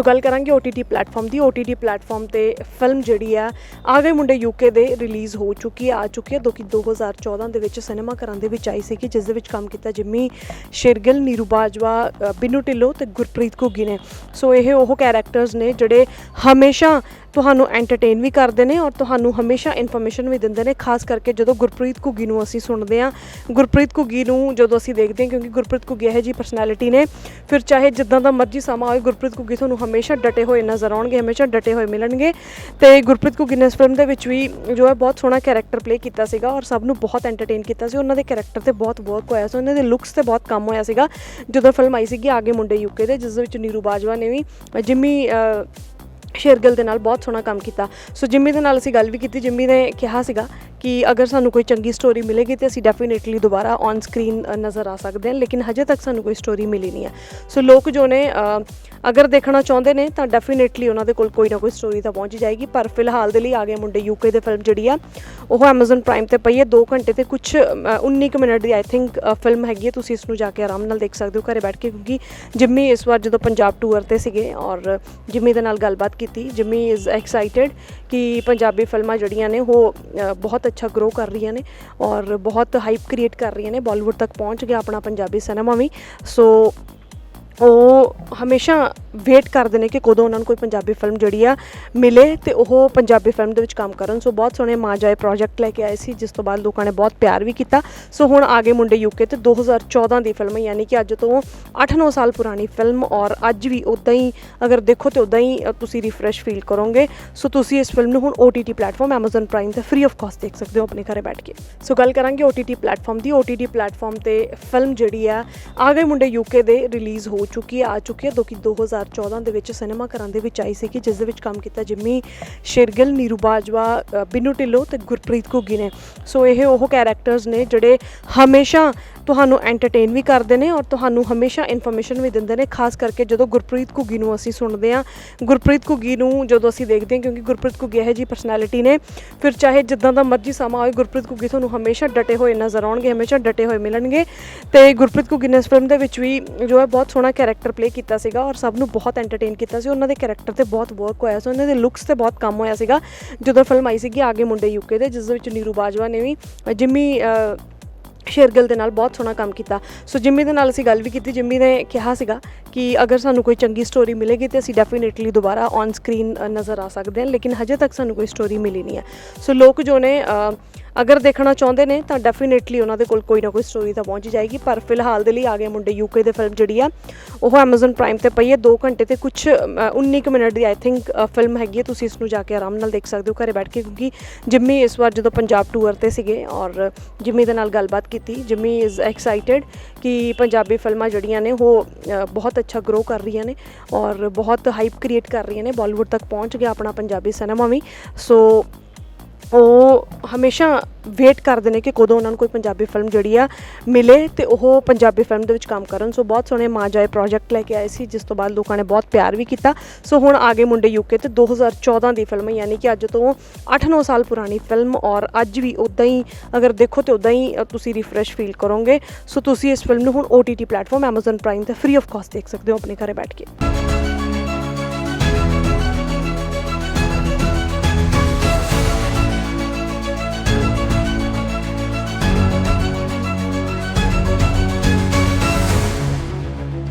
ਸੋ ਗੱਲ ਕਰਾਂਗੇ OTT platform ਦੀ। OTT ਪਲੇਟਫਾਰਮ ਤੇ ਫਿਲਮ ਜਿਹੜੀ ਆ ਆ ਗਏ ਮੁੰਡੇ UK ਦੇ ਰਿਲੀਜ਼ ਹੋ ਚੁੱਕੀ ਆ ਆ ਚੁੱਕੀ ਹੈ ਦੋ ਕਿ 2014 ਦੇ ਵਿੱਚ ਸਿਨੇਮਾ ਘਰਾਂ ਦੇ ਵਿੱਚ ਆਈ ਸੀ ਕਿ ਜਿਸ ਦੇ ਵਿੱਚ ਕੰਮ ਕੀਤਾ ਜਿੰਮੀ ਸ਼ੇਰਗਿੱਲ ਨੀਰੂ ਬਾਜਵਾ ਅ, ਬਿੰਨੂ ਢਿੱਲੋਂ ਤੇ ਗੁਰਪ੍ਰੀਤ ਘੁੱਗੀ ਨੇ। ਸੋ ਇਹ ਉਹ ਕੈਰੈਕਟਰਸ ਨੇ ਜਿਹੜੇ ਹਮੇਸ਼ਾ ਤੁਹਾਨੂੰ ਐਂਟਰਟੇਨ ਵੀ ਕਰਦੇ ਨੇ ਔਰ ਤੁਹਾਨੂੰ ਹਮੇਸ਼ਾ ਇਨਫੋਰਮੇਸ਼ਨ ਵੀ ਦਿੰਦੇ ਨੇ ਖਾਸ ਕਰਕੇ ਜਦੋਂ ਗੁਰਪ੍ਰੀਤ ਘੁੱਗੀ ਨੂੰ ਅਸੀਂ ਸੁਣਦੇ ਹਾਂ। ਗੁਰਪ੍ਰੀਤ ਘੁੱਗੀ ਨੂੰ ਜਦੋਂ ਅਸੀਂ ਦੇਖਦੇ ਹਾਂ ਕਿਉਂਕਿ ਗੁਰਪ੍ਰੀਤ ਘੁੱਗੀ ਇਹੋ ਜੀ ਪਰਸਨੈਲਿਟੀ ਨੇ ਫਿਰ ਚਾਹੇ ਜਿੱਦਾਂ ਦਾ ਮਰਜ਼ੀ ਸਮਾਂ ਹੋਏ ਗੁਰਪ੍ਰੀਤ ਘੁੱਗੀ ਤੁਹਾਨੂੰ ਹਮੇਸ਼ਾ ਡਟੇ ਹੋਏ ਨਜ਼ਰ ਆਉਣਗੇ ਹਮੇਸ਼ਾ ਡਟੇ ਹੋਏ ਮਿਲਣਗੇ। ਤੇ ਗੁਰਪ੍ਰੀਤ ਘੁੱਗੀ ਨੇ ਇਸ ਫਿਲਮ ਦੇ ਵਿੱਚ ਵੀ ਜੋ ਹੈ ਬਹੁਤ ਸੋਹਣਾ ਕੈਰੈਕਟਰ ਪਲੇ ਕੀਤਾ ਸੀਗਾ ਔਰ ਸਭ ਨੂੰ ਬਹੁਤ ਐਂਟਰਟੇਨ ਕੀਤਾ ਸੀ। ਉਹਨਾਂ ਦੇ ਕੈਰੈਕਟਰ ਤੇ ਬਹੁਤ ਵਰਕ ਹੋਇਆ ਸੀ ਉਹਨਾਂ ਦੇ ਲੁੱਕਸ ਤੇ ਬਹੁਤ ਕੰਮ ਹੋਇਆ ਸੀਗਾ। ਜਦੋਂ ਫਿਲਮ ਆਈ ਸੀਗੀ ਆਗੇ ਮੁੰਡੇ ਯੂਕੇ ਦੇ ਜਿਸ ਦੇ ਵਿੱਚ ਨੀਰੂ ਬਾਜਵਾ ਨੇ ਵੀ ਅ, ਜਿੰਮੀ ਸ਼ੇਰਗਿਲ ਦੇ ਨਾਲ ਬਹੁਤ ਸੋਹਣਾ ਕੰਮ ਕੀਤਾ। ਸੋ ਜਿੰਮੀ ਦੇ ਨਾਲ ਅਸੀਂ ਗੱਲ ਵੀ ਕੀਤੀ, ਜਿੰਮੀ ਨੇ ਕਿਹਾ ਸੀਗਾ ਕਿ ਅਗਰ ਸਾਨੂੰ ਕੋਈ ਚੰਗੀ ਸਟੋਰੀ ਮਿਲੇਗੀ ਤੇ ਅਸੀਂ ਡੈਫੀਨੇਟਲੀ ਦੁਬਾਰਾ ਔਨ ਸਕਰੀਨ ਨਜ਼ਰ ਆ ਸਕਦੇ ਹਾਂ, ਲੇਕਿਨ ਹਜੇ ਤੱਕ ਸਾਨੂੰ ਕੋਈ ਸਟੋਰੀ ਮਿਲੀ ਨਹੀਂ ਹੈ। ਸੋ ਲੋਕ ਜੋ ਨੇ ਅਗਰ ਦੇਖਣਾ ਚਾਹੁੰਦੇ ਨੇ ਤਾਂ ਡੈਫੀਨੇਟਲੀ ਉਹਨਾਂ ਦੇ ਕੋਲ ਕੋਈ ਨਾ ਕੋਈ ਸਟੋਰੀ ਤਾਂ ਪਹੁੰਚ ਜਾਏਗੀ, ਪਰ ਫਿਲਹਾਲ ਦੇ ਲਈ ਆ ਗਏ ਮੁੰਡੇ ਯੂਕੇ ਦੇ ਫਿਲਮ ਜਿਹੜੀ ਆ, ਉਹ Amazon Prime ਤੇ ਪਈ ਹੈ 2 ਘੰਟੇ ਤੇ ਕੁਝ 19 ਕੁ ਮਿੰਟ ਦੀ ਆਈ ਥਿੰਕ ਫਿਲਮ ਹੈਗੀ ਹੈ, ਤੁਸੀਂ ਇਸ ਨੂੰ ਜਾ ਕੇ ਆਰਾਮ ਨਾਲ ਦੇਖ ਸਕਦੇ ਹੋ, ਘਰੇ ਬੈਠ ਕੇ, ਕਿਉਂਕਿ ਜਿੰਮੀ ਇਸ ਵਾਰ ਜਦੋਂ ਪੰਜਾਬ ਟੂਰ ਤੇ ਸੀਗੇ ਔਰ ਜਿੰਮੀ ਦੇ ਨਾਲ ਗੱਲਬਾਤ ਕੀਤੀ ਜਿੰਮੀ ਇਜ਼ ਐਕਸਾਈਟਿਡ ਕਿ ਪੰਜਾਬੀ ਫਿਲਮਾਂ ਜਿਹੜੀਆਂ ਨੇ ਉਹ ਬਹੁਤ ਅੱਛਾ ਗਰੋ ਕਰ ਰਹੀਆਂ ਨੇ ਔਰ ਬਹੁਤ ਹਾਈਪ ਕ੍ਰੀਏਟ ਕਰ ਰਹੀਆਂ ਨੇ ਬਾਲੀਵੁੱਡ ਤੱਕ ਪਹੁੰਚ ਗਿਆ ਆਪਣਾ ਪੰਜਾਬੀ ਸਿਨੇਮਾ ਵੀ। ਸੋ ਉਹ ਹਮੇਸ਼ਾ ਵੇਟ ਕਰਦੇ ਨੇ ਕਿ ਕਦੋਂ ਉਹਨਾਂ ਨੂੰ ਕੋਈ ਪੰਜਾਬੀ ਫਿਲਮ ਜਿਹੜੀ ਆ ਮਿਲੇ ਤੇ ਉਹ ਪੰਜਾਬੀ ਫਿਲਮ ਦੇ ਵਿੱਚ ਕੰਮ ਕਰਨ। ਸੋ ਬਹੁਤ ਸੋਹਣੇ ਮਾਂ ਜਾਏ ਪ੍ਰੋਜੈਕਟ ਲੈ ਕੇ ਆਏ ਸੀ, ਜਿਸ ਤੋਂ ਬਾਅਦ ਲੋਕਾਂ ਨੇ ਬਹੁਤ ਪਿਆਰ ਵੀ ਕੀਤਾ। ਸੋ ਹੁਣ ਆਗੇ ਮੁੰਡੇ ਯੂਕੇ ਤੇ 2014 ਦੀ ਫਿਲਮ ਯਾਨੀ ਕਿ ਅੱਜ ਤੋਂ 8-9 ਸਾਲ ਪੁਰਾਣੀ ਫਿਲਮ ਔਰ ਅੱਜ ਵੀ ਉਦਾਂ ਹੀ, ਅਗਰ ਦੇਖੋ ਤੇ ਉਦਾਂ ਹੀ ਤੁਸੀਂ ਰਿਫਰੈਸ਼ ਫੀਲ ਕਰੋਗੇ। ਸੋ ਤੁਸੀਂ ਇਸ ਫਿਲਮ ਨੂੰ ਹੁਣ OTT ਪਲੇਟਫਾਰਮ Amazon Prime ਤੇ ਫ੍ਰੀ ਆਫ ਕਾਸਟ ਦੇਖ ਸਕਦੇ ਹੋ ਆਪਣੇ ਘਰੇ ਬੈਠ ਕੇ। ਸੋ ਗੱਲ ਕਰਾਂਗੇ OTT ਪਲੇਟਫਾਰਮ ਦੀ। OTT ਪਲੇਟਫਾਰਮ ਤੇ ਫਿਲਮ ਜਿਹੜੀ ਆ ਆ ਗਏ ਮੁੰਡੇ UK ਦੇ ਰਿਲੀਜ਼ ਹੋ ਚੁੱਕੀ ਆ ਆ ਚੁੱਕੀ ਹੈ ਦੋ ਕਿ 2014 ਦੇ ਵਿੱਚ ਸਿਨੇਮਾ ਘਰਾਂ ਦੇ ਵਿੱਚ ਆਈ ਸੀ ਕਿ ਜਿਸ ਦੇ ਵਿੱਚ ਕੰਮ ਕੀਤਾ ਜਿੰਮੀ ਸ਼ੇਰਗਿਲ ਨੀਰੂ ਬਾਜਵਾ ਅ, ਬਿੰਨੂ ਢਿੱਲੋਂ ਤੇ ਗੁਰਪ੍ਰੀਤ ਘੁੱਗੀ ਨੇ। ਸੋ ਇਹ ਉਹ ਕੈਰੈਕਟਰਸ ਨੇ ਜਿਹੜੇ ਹਮੇਸ਼ਾ ਤੁਹਾਨੂੰ ਐਂਟਰਟੇਨ ਵੀ ਕਰਦੇ ਨੇ ਔਰ ਤੁਹਾਨੂੰ ਹਮੇਸ਼ਾ ਇਨਫੋਰਮੇਸ਼ਨ ਵੀ ਦਿੰਦੇ ਨੇ ਖਾਸ ਕਰਕੇ ਜਦੋਂ ਗੁਰਪ੍ਰੀਤ ਘੁੱਗੀ ਨੂੰ ਅਸੀਂ ਸੁਣਦੇ ਹਾਂ। ਗੁਰਪ੍ਰੀਤ ਘੁੱਗੀ ਨੂੰ ਜਦੋਂ ਅਸੀਂ ਦੇਖਦੇ ਹਾਂ ਕਿਉਂਕਿ ਗੁਰਪ੍ਰੀਤ ਘੁੱਗੀ ਇਹੋ ਜੀ ਪਰਸਨੈਲਿਟੀ ਨੇ ਫਿਰ ਚਾਹੇ ਜਿੱਦਾਂ ਦਾ ਮਰਜ਼ੀ ਸਮਾਂ ਹੋਏ ਗੁਰਪ੍ਰੀਤ ਘੁੱਗੀ ਤੁਹਾਨੂੰ ਹਮੇਸ਼ਾ ਡਟੇ ਹੋਏ ਨਜ਼ਰ ਆਉਣਗੇ ਹਮੇਸ਼ਾ ਡਟੇ ਹੋਏ ਮਿਲਣਗੇ। ਤੇ ਗੁਰਪ੍ਰੀਤ ਘੁੱਗੀ ਨੇ ਇਸ ਫਿਲਮ ਦੇ ਵਿੱਚ ਵੀ ਜੋ ਹੈ ਬਹੁਤ ਸੋਹਣਾ ਕੈਰੈਕਟਰ ਪਲੇ ਕੀਤਾ ਸੀਗਾ ਔਰ ਸਭ ਨੂੰ ਬਹੁਤ ਐਂਟਰਟੇਨ ਕੀਤਾ ਸੀ ਉਹਨਾਂ ਦੇ ਕੈਰੈਕਟਰ ਤੇ ਬਹੁਤ ਵਰਕ ਹੋਇਆ ਸੀ ਉਹਨਾਂ ਦੇ ਲੁੱਕਸ ਤੇ ਬਹੁਤ ਕੰਮ ਹੋਇਆ ਸੀਗਾ। ਜਦੋਂ ਫਿਲਮ ਆਈ ਸੀਗੀ ਆਗੇ ਮੁੰਡੇ ਯੂਕੇ ਦੇ ਜਿਸ ਦੇ ਵਿੱਚ ਨੀਰੂ ਬਾਜਵਾ ਨੇ ਵੀ ਅ, ਜਿੰਮੀ ਅ, ਦੇ ਨਾਲ ਬਹੁਤ ਸੋਹਣਾ ਕੰਮ ਕੀਤਾ। ਸੋ ਜਿੰਮੀ ਦੇ ਨਾਲ ਅਸੀਂ ਗੱਲ ਵੀ ਕੀਤੀ ਜਿੰਮੀ ਨੇ ਕਿਹਾ ਸੀਗਾ ਕਿ ਅਗਰ ਸਾਨੂੰ ਕੋਈ ਚੰਗੀ ਸਟੋਰੀ ਮਿਲੇਗੀ ਤੇ ਅਸੀਂ ਡੈਫੀਨੇਟਲੀ ਦੁਬਾਰਾ ਔਨ ਸਕਰੀਨ ਨਜ਼ਰ ਆ ਸਕਦੇ ਹਾਂ ਲੇਕਿਨ ਹਜੇ ਤੱਕ ਸਾਨੂੰ ਕੋਈ ਸਟੋਰੀ ਮਿਲੀ ਨਹੀਂ ਹੈ। ਸੋ ਲੋਕ ਜੋ ਨੇ ਅਗਰ ਦੇਖਣਾ ਚਾਹੁੰਦੇ ਨੇ ਤਾਂ ਡੈਫੀਨੇਟਲੀ ਉਹਨਾਂ ਦੇ ਕੋਲ ਕੋਈ ਨਾ ਕੋਈ ਸਟੋਰੀ ਤਾਂ ਪਹੁੰਚ ਜਾਏਗੀ, ਪਰ ਫਿਲਹਾਲ ਦੇ ਲਈ ਆ ਗਏ ਮੁੰਡੇ ਯੂਕੇ ਦੇ ਫਿਲਮ ਜਿਹੜੀ ਆ, ਉਹ Amazon Prime ਤੇ ਪਈ ਹੈ 2 ਘੰਟੇ ਤੇ ਕੁਝ 19 ਕੁ ਮਿੰਟ ਦੀ ਆਈ ਥਿੰਕ ਫਿਲਮ ਹੈਗੀ ਹੈ, ਤੁਸੀਂ ਇਸ ਨੂੰ ਜਾ ਕੇ ਆਰਾਮ ਨਾਲ ਦੇਖ ਸਕਦੇ ਹੋ, ਘਰੇ ਬੈਠ ਕੇ, ਕਿਉਂਕਿ ਜਿੰਮੀ ਇਸ ਵਾਰ ਜਦੋਂ ਪੰਜਾਬ ਟੂਰ ਤੇ ਸੀਗੇ ਔਰ ਜਿੰਮੀ ਦੇ ਨਾਲ ਗੱਲਬਾਤ ਕੀਤੀ ਜਿੰਮੀ ਇਜ਼ ਐਕਸਾਈਟਿਡ ਕਿ ਪੰਜਾਬੀ ਫਿਲਮਾਂ ਜਿਹੜੀਆਂ ਨੇ, ਉਹ ਬਹੁਤ ਅੱਛਾ ਗਰੋ ਕਰ ਰਹੀਆਂ ਨੇ ਔਰ ਬਹੁਤ ਹਾਈਪ ਕ੍ਰੀਏਟ ਕਰ ਰਹੀਆਂ ਨੇ ਬਾਲੀਵੁੱਡ ਤੱਕ ਪਹੁੰਚ ਗਿਆ ਆਪਣਾ ਪੰਜਾਬੀ ਸਿਨੇਮਾ ਵੀ ਸੋ ਉਹ ਹਮੇਸ਼ਾ ਵੇਟ ਕਰਦੇ ਨੇ ਕਿ ਕਦੋਂ ਉਹਨਾਂ ਨੂੰ ਕੋਈ ਪੰਜਾਬੀ ਫਿਲਮ ਜਿਹੜੀ ਆ ਮਿਲੇ ਤੇ ਉਹ ਪੰਜਾਬੀ ਫਿਲਮ ਦੇ ਵਿੱਚ ਕੰਮ ਕਰਨ। ਸੋ ਬਹੁਤ ਸੋਹਣੇ ਮਾਂ ਜਾਏ ਪ੍ਰੋਜੈਕਟ ਲੈ ਕੇ ਆਏ ਸੀ ਜਿਸ ਤੋਂ ਬਾਅਦ ਲੋਕਾਂ ਨੇ ਬਹੁਤ ਪਿਆਰ ਵੀ ਕੀਤਾ। ਸੋ ਹੁਣ ਆਗੇ ਮੁੰਡੇ ਯੂਕੇ ਤੇ 2014 ਦੀ ਫਿਲਮ ਹੈ, ਯਾਨੀ ਕਿ ਅੱਜ ਤੋਂ 8-9 ਸਾਲ ਪੁਰਾਣੀ ਫਿਲਮ ਔਰ ਅੱਜ ਵੀ ਉਦਾਂ ਹੀ ਅਗਰ ਦੇਖੋ ਤੇ ਉਦਾਂ ਹੀ ਤੁਸੀਂ ਰਿਫਰੈਸ਼ ਫੀਲ ਕਰੋਗੇ। ਸੋ ਤੁਸੀਂ ਇਸ ਫਿਲਮ ਨੂੰ ਹੁਣ OTT ਪਲੇਟਫਾਰਮ Amazon Prime ਤੇ ਫ੍ਰੀ ਆਫ ਕਾਸਟ ਦੇਖ ਸਕਦੇ ਹੋ ਆਪਣੇ ਘਰੇ ਬੈਠ ਕੇ।